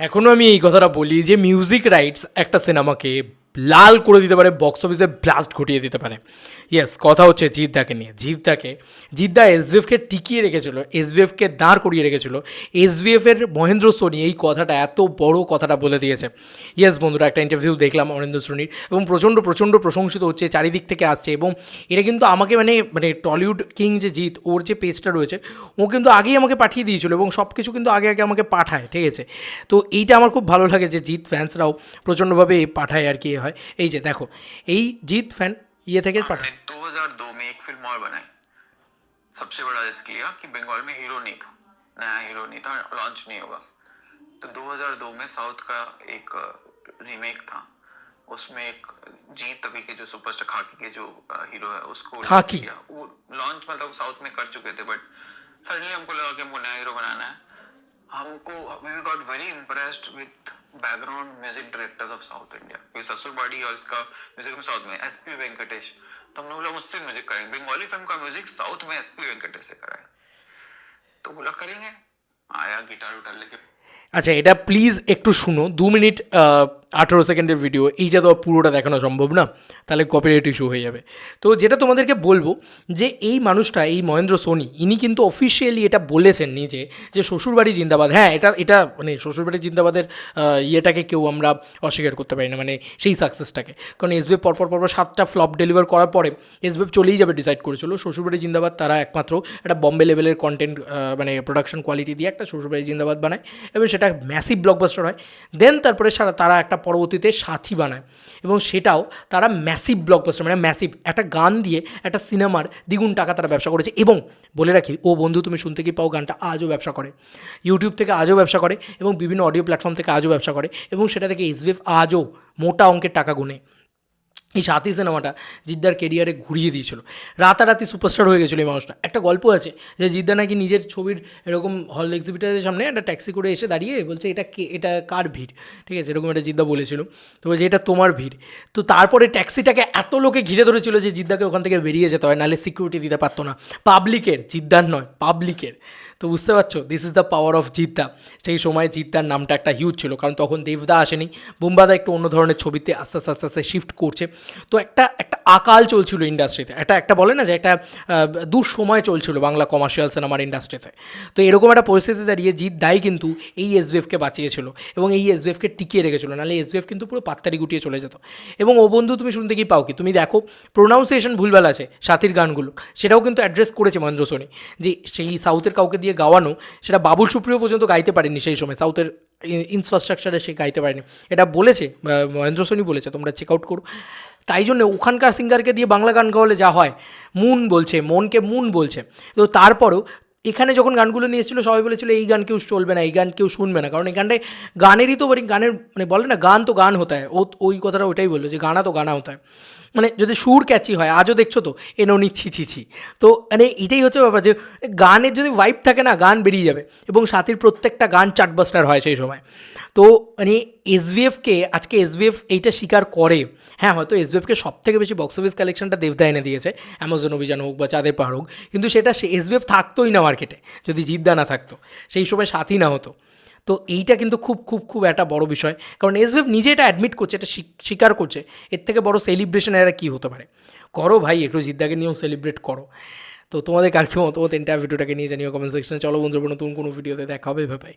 এখনও আমি এই কথাটা বলি যে মিউজিক রাইটস একটা সিনেমাকে লাল করে দিতে পারে বক্স অফিসে ব্লাস্ট ঘটিয়ে দিতে পারে। ইয়েস কথা হচ্ছে জিদ্দাকে নিয়ে। জিদ্দাকে, জিদ্দা এসবিএফকে টিকিয়ে রেখেছিল এসবিএফকে দাঁড় করিয়ে রেখেছিল। এসবিএফের মহেন্দ্র সোনি এই কথাটা, এত বড় কথাটা বলে দিয়েছে। ইয়েস বন্ধুরা, একটা ইন্টারভিউ দেখলাম মহেন্দ্র সোনির, এবং প্রচণ্ড প্রচণ্ড প্রশংসিত হচ্ছে, চারিদিক থেকে আসছে, এবং এটা কিন্তু আমাকে মানে মানে টলিউড কিং যে জিৎ, ওর যে পেজটা রয়েছে, ও কিন্তু আগেই আমাকে পাঠিয়ে দিয়েছিল, এবং সব কিছু কিন্তু আগে আগে আমাকে পাঠায়, ঠিক আছে? তো এইটা আমার খুব ভালো লাগে যে জিৎ ফ্যান্সরাও প্রচণ্ডভাবে পাঠায় আর কি হয় এই যে দেখো এই জিৎ ফ্যান ইয়ে থেকে পাঠায় हमने 2002 में एक फिल्म और बनाई सबसे बड़ा रिस्क लिया कि बंगाल में हीरो नहीं था नया हीरो नहीं था लॉन्च नहीं होगा तो 2002 में साउथ का एक रीमेक था उसमें एक जीत तभी के जो सुपरस्टार खाकी के जो हीरो है उसको launch खाकी? किया वो लॉन्च मतलब साउथ में कर चुके थे बट सडनली हमको लगा कि हमको नया हीरो बनाना है हमको we got very impressed with background music directors of south India क्योंकि ससुरबाड़ी और इसका म्यूजिक में साउथ में एस पी वेंकटेश तो हमने बोला मुझसे म्यूजिक करेंगे बंगाली फिल्म का म्यूजिक साउथ में एस पी वेंकटेश से कराए तो बोला करेंगे आया गिटार उटार लेके আচ্ছা এটা প্লিজ একটু শুনো দু মিনিট আঠেরো সেকেন্ডের ভিডিও এইটা তো পুরোটা দেখানো সম্ভব না। তাহলে কপিরাইট ইস্যু হয়ে যাবে। তো যেটা তোমাদেরকে বলব, যে এই মানুষটা, এই মহেন্দ্র সোনি, ইনি কিন্তু অফিসিয়ালি এটা বলেছেন নিজে, যে শ্বশুরবাড়ি জিন্দাবাদ। হ্যাঁ এটা এটা মানে শ্বশুরবাড়ি জিন্দাবাদের ইয়েটাকে কেউ আমরা অস্বীকার করতে পারি না মানে সেই সাকসেসটাকে কারণ এসবিএফ পরপর পরপর সাতটা ফ্লপ ডেলিভার করার পরে এসবিএফ চলেই যাবে ডিসাইড করেছিল। শ্বশুরবাড়ি জিন্দাবাদ তারা একমাত্র একটা বম্বে লেভেলের কন্টেন্ট মানে প্রোডাকশন কোয়ালিটি দিয়ে একটা শ্বশুরবাড়ি জিন্দাবাদ বানায়, এবং সেটা ম্যাসিভ ব্লকবাস্টার হয়। দেন তারপরে সারা, তারা একটা পরবর্তীতে সাথী বানায় এবং সেটাও তারা ম্যাসিভ ব্লকবাস্টার মানে ম্যাসিভ একটা গান দিয়ে একটা সিনেমার দ্বিগুণ টাকা তারা ব্যবসা করেছে। এবং বলে রাখি, ও বন্ধু তুমি শুনতে কি পাও গানটা, আজও ব্যবসা করে। ইউটিউব থেকে আজও ব্যবসা করে এবং বিভিন্ন অডিও প্ল্যাটফর্ম থেকে আজও ব্যবসা করে এবং সেটা থেকে এসবিএফ আজও মোটা অঙ্কের টাকা গুনে। এই সাথী সিনেমাটা জিদ্দার কেরিয়ারে ঘুরিয়ে দিয়েছিল। রাতারাতি সুপারস্টার হয়ে গেছিল এই মানুষটা। একটা গল্প আছে যে জিদ্দা নাকি নিজের ছবির এরকম হল এক্সিবিটারের সামনে একটা ট্যাক্সি করে এসে দাঁড়িয়ে বলছে, এটা কে, এটা কার ভিড়? ঠিক আছে, এরকম একটা জিদ্দা বলেছিল। তো বলছে, এটা তোমার ভিড়। তো তারপরে ট্যাক্সিটাকে এত লোকে ঘিরে ধরেছিল যে জিদ্দাকে ওখান থেকে বেরিয়ে যেতে হয়, নাহলে সিকিউরিটি দিতে পারতো না। পাবলিকের জিদ্দার নয় পাবলিকের তো বুঝতে পারছ? This is the power of Jeddah সেই সময় জিদ্দার নামটা একটা হিউজ ছিল, কারণ তখন দেবদা আসেনি। বুম্বাদা একটু অন্য ধরনের ছবিতে আস্তে আস্তে আস্তে আস্তে শিফট করছে। তো একটা একটা আকাল চলছিল ইন্ডাস্ট্রিতে একটা একটা বলে না যে একটা দুঃসময় চলছিল বাংলা কমার্শিয়াল সিনেমার ইন্ডাস্ট্রিতে তো। এরকম একটা পরিস্থিতি দাঁড়িয়ে জিৎ দাই কিন্তু এই এসবিএফকে বাঁচিয়েছিল এবং এই এসবিএফকে টিকিয়ে রেখেছিল। নাহলে এস এসবিএফ কিন্তু পুরো পাত্তারি গুটিয়ে চলে যেত। এবং ও বন্ধু তুমি শুনতে কি পাও কি? তুমি দেখো প্রোনাউন্সিয়েশন ভুলভাল আছে সাথীর গানগুলো সেটাও কিন্তু অ্যাড্রেস করেছে মহেন্দ্র সোনি। যে সেই সাউথের কাউকে দিয়ে গাওয়ানো, সেটা বাবুল সুপ্রিয় পর্যন্ত গাইতে পারেনি সেই সময়, সাউথের ইনফ্রাস্ট্রাকচারে সে গাইতে পারেনি। এটা বলেছে মহেন্দ্র সোনি বলেছে, তোমরা চেক আউট করো। তাই জন্য ওখানকার সিঙ্গারকে দিয়ে বাংলা গান গাওয়ালে যা হয়, মুন বলছে, মনকে মুন বলছে। তো তারপরও এখানে যখন গানগুলো নিয়ে এসেছিল, সবাই বলেছিল, এই গান কেউ চলবে না, এই গান কেউ শুনবে না। কারণ এই গানটায় গানেরই তো গানের মানে বলে না, গান তো গান হতে হয়। ও, ওই কথাটা ওইটাই বলল যে, গানা তো গানা হতে হয়। মানে যদি সুর ক্যাচি হয়, আজও দেখছ তো এ নিচ্ছি ছি ছি ছি। তো মানে এটাই হচ্ছে ব্যাপার যে, গানের যদি ভাইব থাকে না, গান বেরিয়ে যাবে এবং সাথীর প্রত্যেকটা গান চার্টবাস্টার হয় সেই সময়। তো মানে এসবিএফকে আজকে এসবিএফ এইটা স্বীকার করে হ্যাঁ হয়তো এসবিএফকে সব থেকে বেশি বক্স অফিস কালেকশনটা দেবদা এনে দিয়েছে অ্যামাজন অভিযান হোক বা চাঁদের পাহাড় হোক। কিন্তু সেটা সে এসবিএফ থাকতোই না মার্কেটে যদি জিদ্দা না থাকতো, সেই সময় সাথী না হতো। তো এইটা কিন্তু খুব খুব খুব একটা বড় বিষয়। কারণ এস এসবিএফ নিজে এটা অ্যাডমিট করছে, এটা স্বী- স্বীকার করছে। এর থেকে বড় সেলিব্রেশন এরা কী হতে পারে? করো ভাই, একটু জিদ্দাকে নিয়েও সেলিব্রেট করো। তো তোমাদের কার কি মতো তিনটা ভিডিওটাকে নিয়ে জানিও কমেন্ট সেকশনে চলো বন্ধুরা, নতুন কোনো ভিডিওতে দেখা হবে ভাই